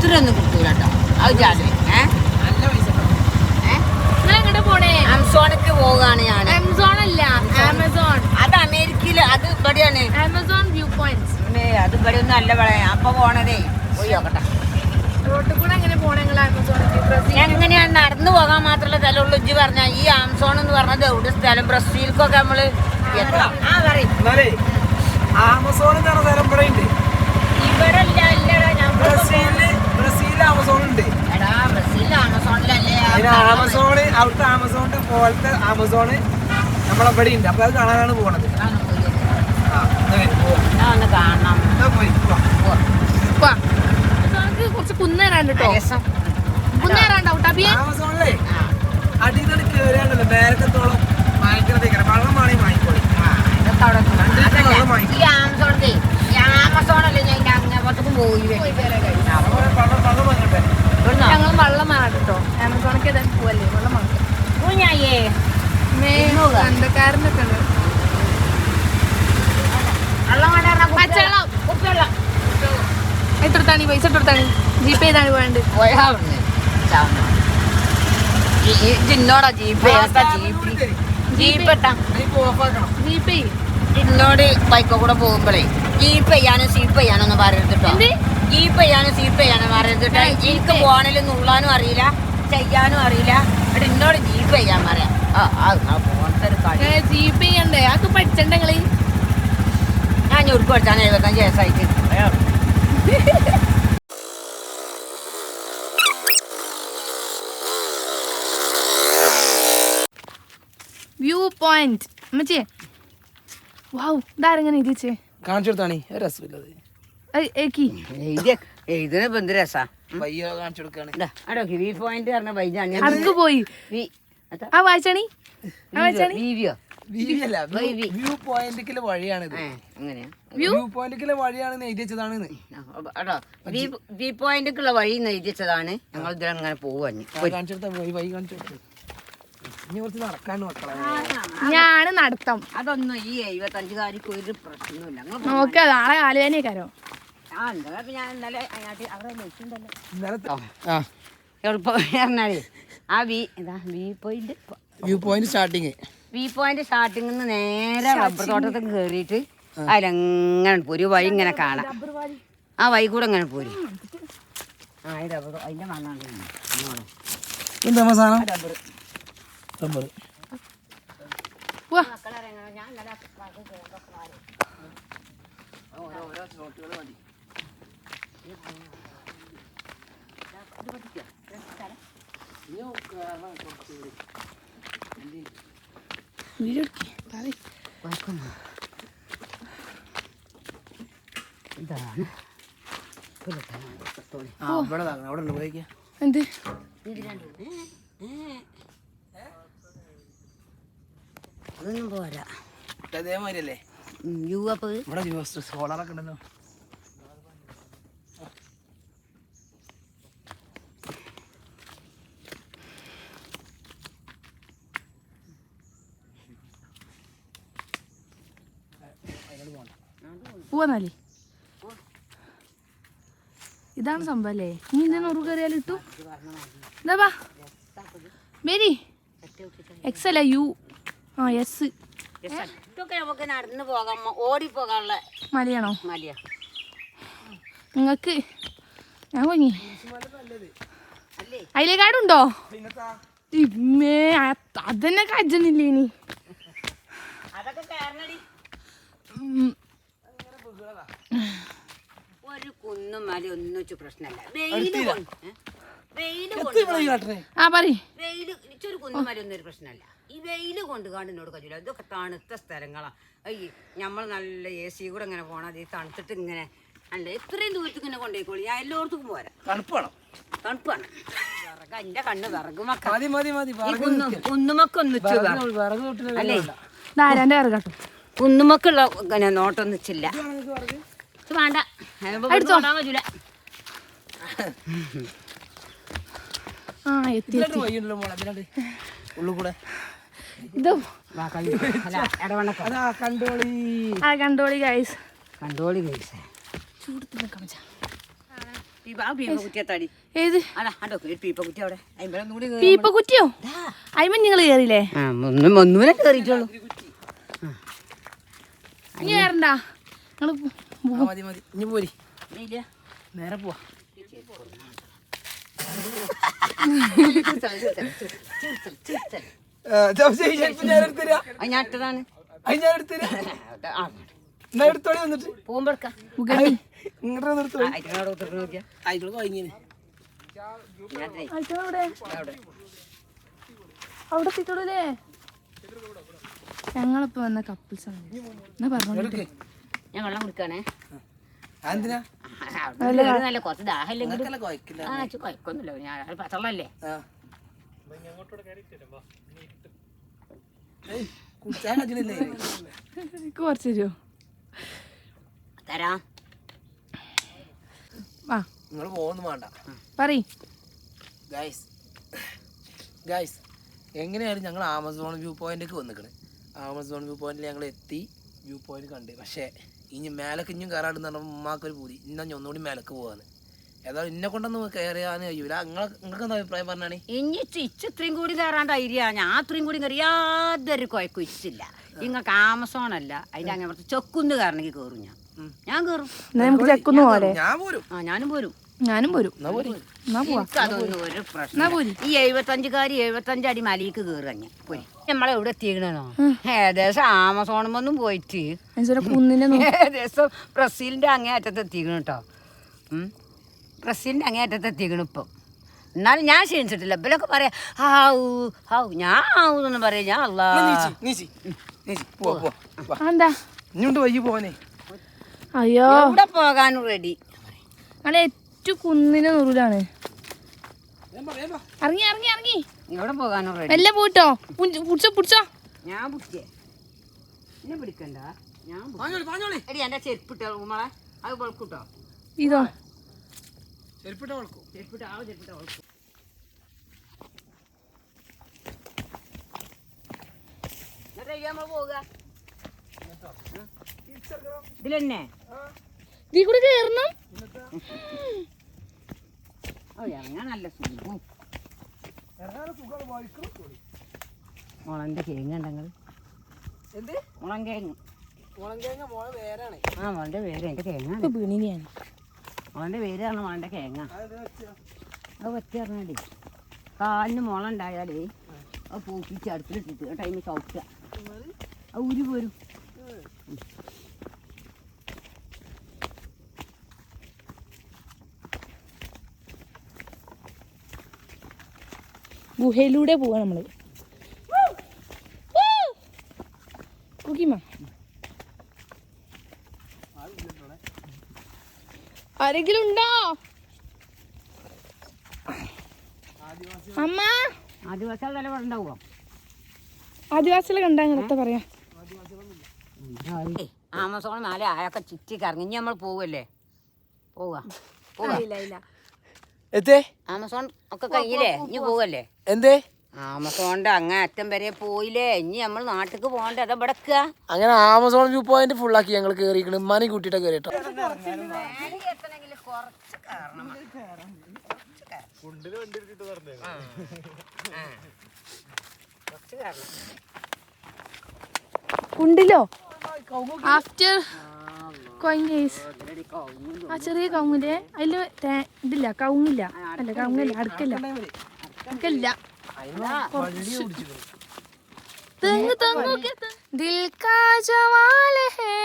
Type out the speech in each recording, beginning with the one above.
ഇത്രയൊന്നും കിട്ടൂല കേട്ടോ. അത് ജാതി ഏ? നല്ല പൈസ ഉണ്ടാവും. ഏ? പോണേ? ആമസോണിക്ക് പോവുകയാണ് ഞാൻ. ആമസോൺ അല്ല ആമസോൺ അത് അമേരിക്കയിൽ അത് ഇവിടെയാണ്. ആമസോൺ വ്യൂ പോയിന്റ് പിന്നെ അത് ഇവിടെ ഒന്നും അല്ല ഇവിടെ. അപ്പൊ പോണതേ. പോയി നോക്കട്ടെ. റോട്ടിൽ കൂടെ എങ്ങനെ പോണേ എങ്ങനെയാണ് നടന്നു പോകാൻ മാത്രമല്ല സ്ഥലമുള്ളൂ ഇജ്ജ് പറഞ്ഞ ഈ ആമസോൺ എന്ന് പറഞ്ഞത് എവിടെ സ്ഥലം? ബ്രസീലിക്കൊക്കെ നമ്മൾ പറയും. ആമസോൺ എന്ന് പറഞ്ഞ സ്ഥലം ഇവിടെ ഇല്ല ഇല്ലടാ ഞാൻ ബ്രസീലിൽ ബ്രസീലിൽ ആമസോൺ ഉണ്ട്. അതിന് ആമസോണ് അവിടുത്തെ ആമസോണിന്റെ പോലത്തെ ആമസോണ് നമ്മളെവിടെ ഉണ്ട്. അപ്പൊ അത് കാണാനാണ് പോണത്. കുറച്ച് കുന്നേറാണ്ട് കേട്ടോ രസം. കുന്നേറാണ്ടാവും ടബിയെ ആമസോണിലേ ആ, അടിയിൽ കയറിയാണ്ടല്ലോ മേലക്കത്തോളം ഭയങ്കര തീക്കര വെള്ളം വേണമെങ്കിൽ വാങ്ങിക്കോളി. ആമസോണല്ലേ ഞാൻ അങ്ങേപ്പുറത്തേക്കും പോയി ഇവിടുന്നോ? ഞങ്ങൾ വെള്ളം വാങ്ങാം കേട്ടോ. ആമസോണിക്ക് ഏതായാലും പോവല്ലേ? വെള്ളം ഇരുന്നൂറ്. കണ്ടക്കാരനൊക്കെ ഉണ്ട്. പച്ചവെള്ളം. കുപ്പിവെള്ളം. എത്ര പൈസ? എത്ര എടുത്താണ് ജി പേ ചെയ്താണ് വേണ്ടത് ജിന്നോടാ ഏതാ ജീപ്പ്? ജീപ്പ് ഇട്ടാ. ജി പേ എന്നോട് ബൈക്കോ കൂടെ പോകുമ്പോഴേ ജീപ്പ് ചെയ്യാനും സീപ്പ് ചെയ്യാനോ ഒന്നും പറയരുത് കേട്ടോ. ജീപ്പ് ചെയ്യാനും സീപ്പ് ചെയ്യാനും അറിയാം കേട്ടോ എനിക്ക് പോകാനും നുള്ളാനും അറിയില്ല ചെയ്യാനും അറിയില്ല. എന്നിട്ട് എന്നോട് ജീപ്പ് ചെയ്യാൻ പറയാം. ആ ആ ആ പോണത്തെ ഒരു കളി. ജി പേ ചെയ്യണ്ടേ? അത് പഠിച്ചണ്ട നിങ്ങൾ? ഞാൻ ഞുറുക്ക് പഠിച്ചാണ് എഴുപത്തഞ്ച് വയസ്സായിട്ട്. View point. അമ്മച്ചേ വാവ് ഇതാരെങ്ങനെ എഴുതിച്ചേ? കാണിച്ചു കൊടുത്താണ് രസമില്ലത് എഴുതുന്ന എന്ത് രസാ? പോയി. ആ വായിച്ചാണി. വ്യൂ പോയിന്റിലെ വഴിയാണിത്. വ്യൂ പോയിന്റിലെ വഴിയാണ് എഴുതി വെച്ചതാണ് കേട്ടോ വ്യൂ പോയിന്റിക്കുള്ള വഴി എഴുതിച്ചതാണ് ഞങ്ങൾ ഇതിലങ്ങനെ പോവാഞ്ഞ് ഞാൻ നടത്തം. അതൊന്നും ഈ എഴുപത്തഞ്ചുകാരിക്ക് ഒരു പ്രശ്നമില്ല നോക്കാം നോക്ക നാളെ കാലുവേനേക്കാരോ എന്താ ഞാൻ ഇന്നലത്തെ ആ വി ഇതാ view point view point starting view point സ്റ്റാർട്ടിങ്ങിൽ നിന്ന് നേരെ റബ്ബർ തോട്ടത്തിൽ കയറിയിട്ട് അതിലെങ്ങനെ പോരും. ഒരു വഴി ഇങ്ങനെ കാണാം. ആ വഴി കൂടെ ഇങ്ങനെ പോരും. ആ റബ്ബർ അതിന്റെ മണ്ണാണ്. എന്താ സാധനം? റബ്ബർ റബ്ബർ വാ വീഡിയോ എടുക്കേ പറയ് കുഴപ്പമൊന്നും. ഇതാണ് എന്ത്? അതൊന്നും പോരാ. അതേമാതിരി അല്ലേ യു അപ്പ്. ഇവിടെ സോളാറൊക്കെ ഉണ്ടല്ലോ പോവാന്നാലേ ഇതാണ് സംഭവം അല്ലേ നീ ഇന്ന് നൂറ് കയറിയാൽ ഇട്ടു എന്താ മേരി. എക്സ് അല്ല യു ആ എസ് നമുക്ക് നടന്നു പോകാം. ഓടി പോകാനുള്ള മലയാണോ? മലയാ. നിങ്ങൾക്ക് ഞാൻ കൊങ്ങി അല്ലേ? കാടുണ്ടോ? ഇമ്മേ അത് അതന്നെ കജ്ജണില്ലേ ഇനി. അതൊക്കെ. ഒരു കുന്നും മല ഒന്നും വെച്ച് പ്രശ്നമല്ല വെയിൽ കൊണ്ട് വെയിൽ കൊണ്ട് ഈ ആ പറ വെയിൽ ഇച്ചൊരു കുന്നും മല ഒന്നും ഒരു പ്രശ്നമല്ല ഈ വെയിൽ കൊണ്ട് കാണ്ട് എന്നോട് കഴിയില്ല ഇതൊക്കെ തണുത്ത സ്ഥലങ്ങളാ. അയ്യ നമ്മൾ നല്ല എ സി കൂടെ ഇങ്ങനെ പോകണം ഈ തണുത്തിട്ട് ഇങ്ങനെ അല്ല എത്രയും ദൂരത്തേക്ക് ഇങ്ങനെ കൊണ്ടുപോയിക്കോളി ഞാൻ എല്ലായിടത്തും പോരാ. തണുപ്പാണ് തണുപ്പാണ് വിറക എന്റെ കണ്ണ് വിറകുമക്ക മക്ക കുന്നുമൊക്കൊന്നിച്ചു വിറക് അല്ലേ? കയറി കേട്ടോ. കുന്നുമക്കുള്ള ഇങ്ങനെ നോട്ടൊന്നിച്ചില്ല ഇത് വേണ്ട. എടുത്തോ. തൊടാൻ പറ്റൂല. ആ എത്തി ഇതിലാണ്ട് വഴിയുണ്ടല്ലോ മോളെ ഇതിലാണ്ട് ഉള്ളു കൂടെ. ഇതോ. വാ, കണ്ടു. അല്ല ഇടവണ്ണക്ക. അതാ കണ്ടോളി. ആ കണ്ടോളി ഗൈസ് കണ്ടോളി പീപ്പ ആ പീപ്പ ഏത്? അതാ അടോ ഒരു പീപ്പ കുറ്റി അവിടെ അമ്പലം കൂടി പീപ്പ കുറ്റിയോ അയ്മൻ നിങ്ങൾ കയറിയില്ലേ ആ ഒന്നും ഒന്നുമില്ല കയറിയിട്ടുള്ളൂ ഇനി കയറണ്ട നിങ്ങൾ ആ, മതി മതി. ഇനി പോരി. ഇല്ല. നേരെ പോവാ. അവിടെ. ഞങ്ങളിപ്പോ വന്ന കപ്പിൾസ് ആണ്. എന്നാ പറഞ്ഞു ഞാൻ വെള്ളം കുടിക്കണേ. നല്ല കുറച്ച് ആ കുഴക്കൊന്നുമില്ല. ഞാൻ പച്ചവെള്ളല്ലേ ആ. ഏയ്, കുടിച്ചാൻ കഴിയണില്ലേ കുറച്ച് തരുമോ തരാം. ആ. നിങ്ങൾ പോകുന്നു വേണ്ട. പറയ്. ഗൈസ് ഗൈസ് എങ്ങനെയായാലും ഞങ്ങൾ ആമസോൺ വ്യൂ പോയിന്റ് വന്നിക്കണ്. ആമസോൺ വ്യൂ പോയിന്റിൽ ഞങ്ങൾ എത്തി. വ്യൂ പോയിന്റ് കണ്ട്. പക്ഷേ ഇനി മേലക്ക് ഇനിയും കയറാണ്ടെന്ന് പറഞ്ഞപ്പോൾ ഉമ്മാക്കൊരു പൂതി. ഇന്ന ഞാൻ ഒന്നുകൂടി മേലക്ക് പോകാന്ന് ഏതായാലും ഇന്നെ കൊണ്ടൊന്നും കയറിയാന്ന് കഴിയൂല. നിങ്ങൾ നിങ്ങൾക്ക് എന്താ അഭിപ്രായം പറഞ്ഞാണ്? ഇനി ഇച്ച് ഇത്രയും കൂടി കയറാണ്ട് ഐരിയ ഞാൻ അത്രയും കൂടി കയറി യാതൊരു കുഴക്കും ഇച്ചില്ല. നിങ്ങൾക്ക് ആമസോൺ അല്ല. അതിന്റെ അങ്ങനെ കുറച്ച് ചെക്കുന്ന് കയറണമെങ്കിൽ കയറും ഞാൻ. ഞാൻ കയറും ഞാൻ പോരും. ആ ഞാനും പോരും. ഞാനും വരും. എന്നാ പോരി. ഈ എഴുപത്തഞ്ചുകാരി എഴുപത്തഞ്ച് അടി മലയ്ക്ക് പോരി. നമ്മളെ എവിടെ എത്തിയിരിക്കണോ ഏകദേശം ആമസോണുമൊന്നും പോയിട്ട്. അനുസരിച്ച് കുന്നിന്റെ നോ- ഏകദേശം ബ്രസീലിന്റെ അങ്ങേ അറ്റത്ത് എത്തിക്കണം കേട്ടോ ബ്രസീലിന്റെ അങ്ങേ അറ്റത്ത് എത്തിക്കണം ഇപ്പം. എന്നാലും ഞാൻ ക്ഷീണിച്ചിട്ടില്ല. ഇവരൊക്കെ പറയാ ഹാവു ഹാവു. ഞാൻ ഹാവു എന്നൊന്നും പറയാം ഞാൻ അല്ലാ അയ്യോ. എവിടെ പോകാനും റെഡി ഞങ്ങളെ കുന്നിനെ നുറുലാണ്. ഇറങ്ങി ഇറങ്ങി ഇറങ്ങി. എവിടെ പോകാനോ റെഡി എല്ലാം പോയിട്ടോ. പുടിച്ചോ പിടിച്ചോ പിടിച്ചോ. ഞാൻ പിടിച്ചേ. എന്നെ പിടിക്കണ്ട. ഞാൻ പാഞ്ഞോളി പാഞ്ഞോളി. എടി ചെരുപ്പിട്ട ഉമ്മളെ അത് വെളുക്കൂട്ടോ ഇതോ. ചെരുപ്പിട്ട് വളക്കും ചെരുപ്പിട്ട ആ ചെരുപ്പിട്ട വെളുക്കും ഇതിലെന്നെ? ഇതിൽ കൂടെ കയറണം മുളന്റെ കേങ്ങ ഉണ്ടെങ്കിൽ എന്ത്? മുളം ആ മുളന്റെ പേര് എന്റെ കേങ്ങ ഇപ്പൊ വീണിനെയാണ് മുളന്റെ പേരാണ് മുളന്റെ കേങ്ങ. അത് പറ്റി പറഞ്ഞാലേ കാലിന് മുള ഉണ്ടായാലേ അത് പൂക്കിച്ച് അടുപ്പിലിട്ടിട്ട് ആ ടൈമിൽ ചവിട്ടുക. അത് ഉരു പോരും ഗുഹയിലൂടെ പോവാ നമ്മൾ. ആരെങ്കിലും ഉണ്ടോ? അമ്മ? ആദിവാസികളെ കണ്ടാ അങ്ങനത്തെ പറയാ. ആമസോൺ നാളെ ആയൊക്കെ ചുറ്റി കറങ്ങി ഇനി നമ്മൾ പോവല്ലേ? പോവാ. പോവുക എത്തേ ആമസോൺ ഒക്കെ കഴിഞ്ഞില്ലേ? ഇനി പോവല്ലേ? എന്തേ? ആമസോണിന്റെ അങ്ങ അറ്റം വരെ പോയില്ലേ? ഇനി നമ്മൾ നാട്ടിക്ക് പോകണ്ടേ? അതാ ഇവിടക്കുക അങ്ങനെ ആമസോൺ വ്യൂ പോയിന്റ് ആക്കി ഞങ്ങൾ കേറിയിട്ട് ഉമ്മാനെ കൂട്ടിയിട്ട് കേറിട്ടോ ഉണ്ടല്ലോ ആഫ്റ്റർ കോയിൻസ് ആ ചെറിയ കവുങ്ങില്ലേ അതില് തേ- ഇതില്ല കവുങ്ങില്ല അല്ല കവുങ്ങില്ല അടുക്കല്ല അടുക്കല്ല തെങ്ങ് തെങ്ങ് നോക്കിയേ, തെങ്ങ്. ദിൽ കാ ജവാൽ ഹേ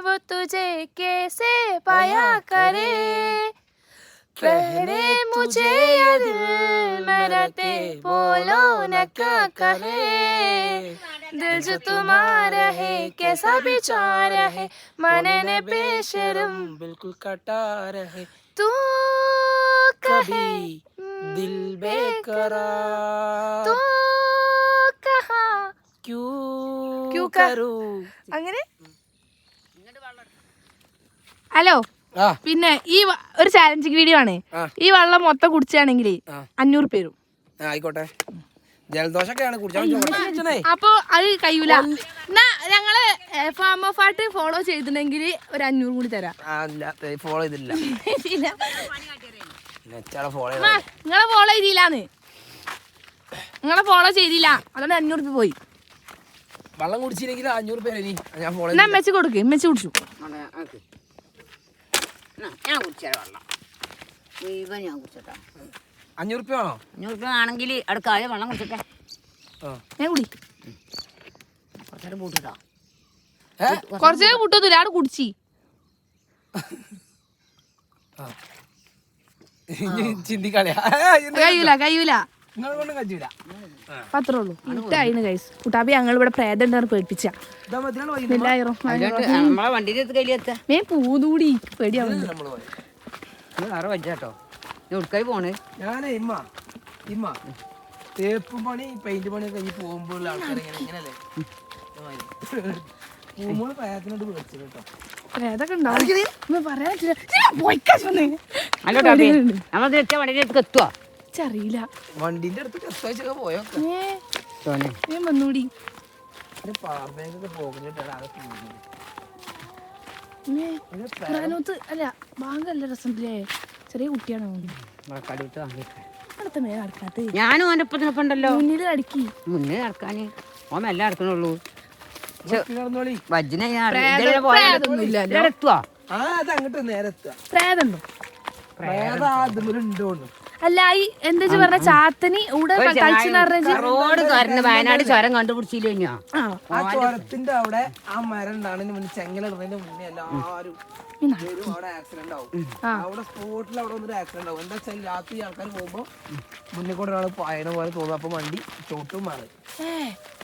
वो तुझे कैसे पाया करे कहने मुझे ये दिल मरते बोलो न क्या कहे दिल जो तुम्हारा है कैसा बेचारा है मने ने बेशरम बिल्कुल कटार है तू कहे कभी दिल बेकरार तू कहा क्यों क्यों कर- करूं അങ്ങനെ ഹലോ ആ പിന്നെ ഈ വ- ഒരു ചാലഞ്ചിങ് വീഡിയോ ആണ് ആ. ഈ വെള്ളം മൊത്തം കുടിച്ചാണെങ്കിൽ ആ. അഞ്ഞൂറ് പേരും ആ, ആയിക്കോട്ടെ ജലദോഷൊക്കെയാണ് കുടിച്ചാൽ അപ്പൊ അത് കഴിയൂല. എന്നാ ഞങ്ങൾ ഫാം ഓഫ് ആർട്ട് ഫോളോ ചെയ്തിട്ടുണ്ടെങ്കിൽ ഒരു അഞ്ഞൂറ് കൂടി തരാം. ഫോളോ ചെയ്തില്ല നിങ്ങളെ ഫോളോ ചെയ്തില്ലാന്ന്. നിങ്ങളെ ഫോളോ ചെയ്തില്ല. അതുകൊണ്ട് അഞ്ഞൂറ് രൂപ പോയി. വെള്ളം കുടിച്ചില്ലെങ്കിൽ അഞ്ഞൂറ് പേര് ഞാൻ ഫോളോ ഞാൻ മെച്ച് കൊടുക്ക് മെച്ച് കുടിച്ചു. ഞാൻ കുടിച്ചു വെള്ളം. ഞാൻ കുടിച്ചോട്ടാ. അഞ്ഞൂറ് രൂപ വേണോ? അഞ്ഞൂറ് രൂപ ആണെങ്കിൽ അവിടെ കായ വെള്ളം കുടിച്ചോട്ടെ. ആ. ഞാൻ കുടി. കുറച്ചേരം പൂട്ടിട്ടോ. കുറച്ചേരം കുറച്ചേ കൂട്ടൊന്നുമില്ല അവിടെ കുടിച്ചി. ചിന്തിക്കളിയാ. കഴിയൂല കഴിയൂല. നിങ്ങളെ കൊണ്ട് കജൂല പത്രേ ഉള്ളൂ ഇട്ടായിരുന്നു കൈസ് കുട്ടാപ്പി ഞങ്ങൾ ഇവിടെ പ്രേതം ഉണ്ടായിരുന്നു പേടിപ്പിച്ച. മേ പൂതൂടി. പേടിയാവും ഉടുക്കായി പോണ്. ഞാനേ ഇമ്മ ഇമ്മ. തേപ്പ് പണി പെയിന്റ് പണി കഴിഞ്ഞ് പോകുമ്പോഴുള്ള ആൾക്കാർ ഇങ്ങനെ ഇങ്ങനല്ലേ പോകുമ്പോൾ പ്രയത്തിനോട് വിളിച്ചു കേട്ടോ. ഇച്ചറിയില്ല വണ്ടിന്റെ അടുത്ത് കത്താഴ്ചയൊക്കെ പോയോ ഞാൻ വന്നൂടി അല്ല ബാങ്ക് നല്ല രസമില്ലേ ചെറിയ കുട്ടിയാണ് അടുത്ത ഞാനും ഓന്റെ ഒപ്പത്തിനൊപ്പം ഉണ്ടല്ലോ മുന്നിൽ അടക്കി മുന്നേ നടക്കാന്. ഓൻ മെല്ലെ നടക്കണുള്ളൂ. നടന്നോളി. വജ്ജിനെ ഞാൻ പ്രേതം- പ്രേതൊന്നുമില്ലല്ലോ. എത്തുവാ അല്ല ഈ എന്താ പറഞ്ഞ ചാത്തനി ഇവിടെ കളിച്ചു റോഡ് കാരണം വയനാട് ചുരം കണ്ടുപിടിച്ചില്ലോ ആ. ചോരത്തിന്റെ അവിടെ ആ മരം ഉണ്ടാണെന്ന് മുന്നേ ചെങ്ങല ഇടുന്നതിന് മുന്നേ എല്ലാരും വരും അവിടെ ആക്സിഡന്റ് ആവും അവിടെ സ്പോട്ടിൽ അവിടെ വന്നൊരു ആക്സിഡന്റ് ആവും എന്താ വെച്ചാൽ രാത്രി ആൾക്കാർ പോകുമ്പോ മുന്നേ കൂടെ ഒരാൾ പായണ പോലെ തോന്നും. അപ്പൊ വണ്ടി ചോട്ടും മാറി.